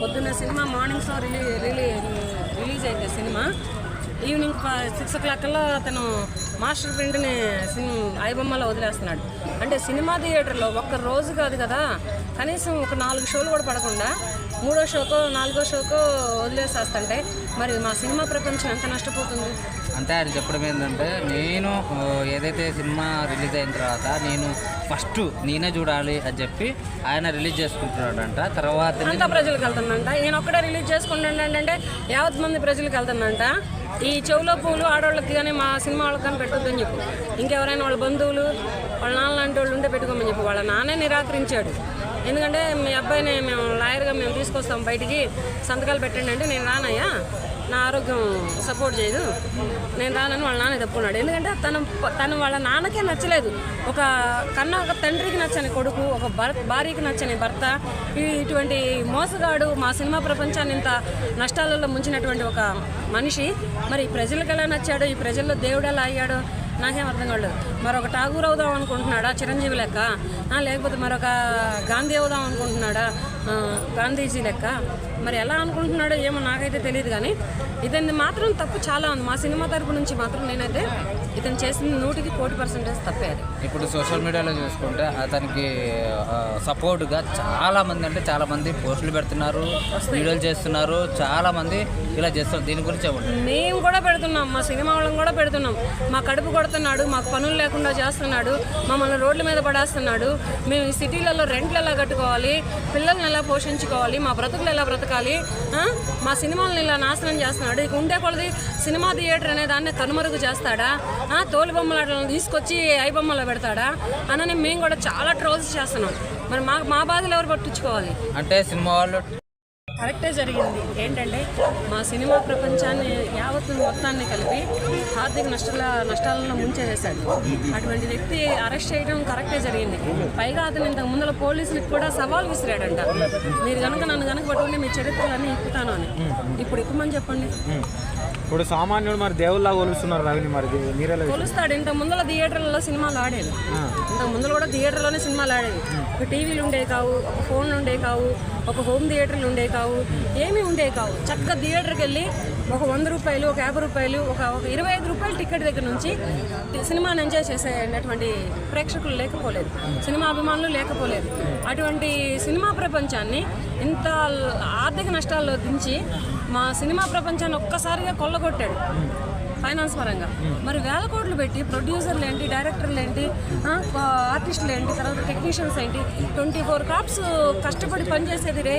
పొద్దున్న cinema morning show రిలీ రిలీ రిలీజ్ అయితే సినిమా. ఈవినింగ్ సిక్స్ ఓ క్లాక్లో అతను మాస్టర్ ప్రింట్ని సినిమా ఐబొమ్మలో వదిలేస్తున్నాడు. అంటే సినిమా థియేటర్లో ఒక్క రోజు కాదు కదా కనీసం ఒక నాలుగు షోలు కూడా పడకుండా మూడో షోకో నాలుగో షోకో వదిలేసేస్తుంటే మరి మా సినిమా ప్రపంచం ఎంత నష్టపోతుంది? అంటే ఆయన చెప్పడం ఏంటంటే నేను ఏదైతే సినిమా రిలీజ్ అయిన తర్వాత నేను ఫస్ట్ నేనే చూడాలి అని చెప్పి ఆయన రిలీజ్ చేసుకుంటున్నాడంట. తర్వాత అంతా ప్రజలకు వెళ్తుందంట. ఈయన ఒక్కడే రిలీజ్ చేసుకుంటాడు అంటే యావత్ మంది ప్రజలకు వెళ్తుందంట. ఈ చెవులో పూలు ఆడవాళ్ళకి కానీ మా సినిమా వాళ్ళకి కానీ పెట్టొద్దని చెప్పు. ఇంకెవరైనా వాళ్ళ బంధువులు వాళ్ళ నాన్న లాంటి వాళ్ళు ఉంటే పెట్టుకోమని చెప్పు. వాళ్ళ నాన్నే నిరాకరించాడు. ఎందుకంటే మీ అబ్బాయిని మేము లాయర్గా మేము తీసుకొస్తాం బయటికి. సంతకాలు పెట్టండి అంటే నేను రానయ్యా. నా ఆరోగ్యం సపోర్ట్ చేయదు. నేను రానని వాళ్ళ నాన్న చెప్పుకున్నాడు. ఎందుకంటే తను తను వాళ్ళ నాన్నకే నచ్చలేదు. ఒక కన్న ఒక తండ్రికి నచ్చని కొడుకు ఒక భర్త భార్యకి నచ్చని భర్త ఇటువంటి మోసగాడు మా సినిమా ప్రపంచాన్ని ఇంత నష్టాలలో ముంచినటువంటి ఒక మనిషి. మరి ఈ ప్రజలకు ఎలా నచ్చాడో? ఈ ప్రజల్లో దేవుడు ఎలా అయ్యాడో? నాకేం అర్థం కాలేదు. మరొక ఠాగూర్ అవుదాం అనుకుంటున్నాడా? చిరంజీవి లెక్క? లేకపోతే మరొక గాంధీ అవుదాం అనుకుంటున్నాడా? గాంధీజీ లెక్క. మరి ఎలా అనుకుంటున్నాడో ఏమో నాకైతే తెలియదు కానీ ఇతని మాత్రం తప్పు చాలా ఉంది. మా సినిమా తరపు నుంచి మాత్రం నేనైతే ఇతను చేసిన నూటికి కోటి పర్సెంటేజ్ తప్పే అది. ఇప్పుడు సోషల్ మీడియాలో చూసుకుంటే అతనికి సపోర్ట్గా చాలా మంది అంటే చాలా మంది పోస్టులు పెడుతున్నారు వీడియోలు చేస్తున్నారు చాలా మంది ఇలా చేస్తున్నారు. దీని గురించి మేము కూడా పెడుతున్నాం. మా సినిమా వాళ్ళం కూడా పెడుతున్నాం. మా కడుపు కొడుతున్నాడు మాకు పనులు లేకుండా చేస్తున్నాడు మమ్మల్ని రోడ్ల మీద పడేస్తున్నాడు. మేము ఈ సిటీలలో రెంట్లు ఎలా కట్టుకోవాలి పిల్లల్ని ఎలా పోషించుకోవాలి మా బ్రతుకులు ఎలా బ్రతకాలి మా సినిమాలను ఇలా నాశనం చేస్తున్నాడు. ఇక ఉండే కొలది సినిమా థియేటర్ అనే దాన్ని కనుమరుగు చేస్తాడా? తోలు బొమ్మలాటలను తీసుకొచ్చి ఐ బొమ్మలో పెడతాడా? అనని మేము కూడా చాలా ట్రోల్స్ చేస్తున్నాం. మరి మా మా బాధలు ఎవరు పట్టించుకోవాలి? అంటే సినిమా వాళ్ళు కరెక్టే జరిగింది. ఏంటంటే మా సినిమా ప్రపంచాన్ని యావత్తు మొత్తాన్ని కలిపి ఆర్థిక నష్టాల నష్టాలను ముంచేసేసాడు అటువంటి వ్యక్తి అరెస్ట్ చేయడం కరెక్టే జరిగింది. పైగా అతను ఇంతకు ముందర పోలీసులకు కూడా సవాల్ విసిరాడంట. మీరు కనుక నన్ను కనుక పట్టుకుంటే మీ చరిత్రలన్నీ ఇప్పుతాను అని. ఇప్పుడు ఇప్పమని చెప్పండి. ఇప్పుడు సామాన్యుడు మరి దేవుళ్ళగా కొలుస్తున్నారు రవిని మరి మీరెలా కొలుస్తాడు. ఇంత ముందర థియేటర్లలో సినిమాలు ఆడేది. ఇంత ముందర కూడా థియేటర్లోనే సినిమాలు ఆడేవి ఒక టీవీలు ఉండే కావు ఒక ఫోన్లు ఉండే కావు ఒక హోమ్ థియేటర్లు ఉండే కావు. ఏమీ ఉండేవి కావు. చక్కగా థియేటర్కి వెళ్ళి ఒక వంద రూపాయలు ఒక యాభై రూపాయలు ఒక ఒక ఇరవై ఐదు రూపాయలు టికెట్ దగ్గర నుంచి సినిమాని ఎంజాయ్ చేసేటటువంటి ప్రేక్షకులు లేకపోలేదు. సినిమా అభిమానులు లేకపోలేదు. అటువంటి సినిమా ప్రపంచాన్ని ఇంత ఆర్థిక నష్టాల్లో దించి మా సినిమా ప్రపంచాన్ని ఒక్కసారిగా కొల్లగొట్టాడు ఫైనాన్స్ పరంగా. మరి వేల కోట్లు పెట్టి ప్రొడ్యూసర్లు ఏంటి డైరెక్టర్లు ఏంటి ఆర్టిస్టులు ఏంటి తర్వాత టెక్నీషియన్స్ ఏంటి ట్వంటీ ఫోర్ క్రాప్స్ కష్టపడి పనిచేసేది రే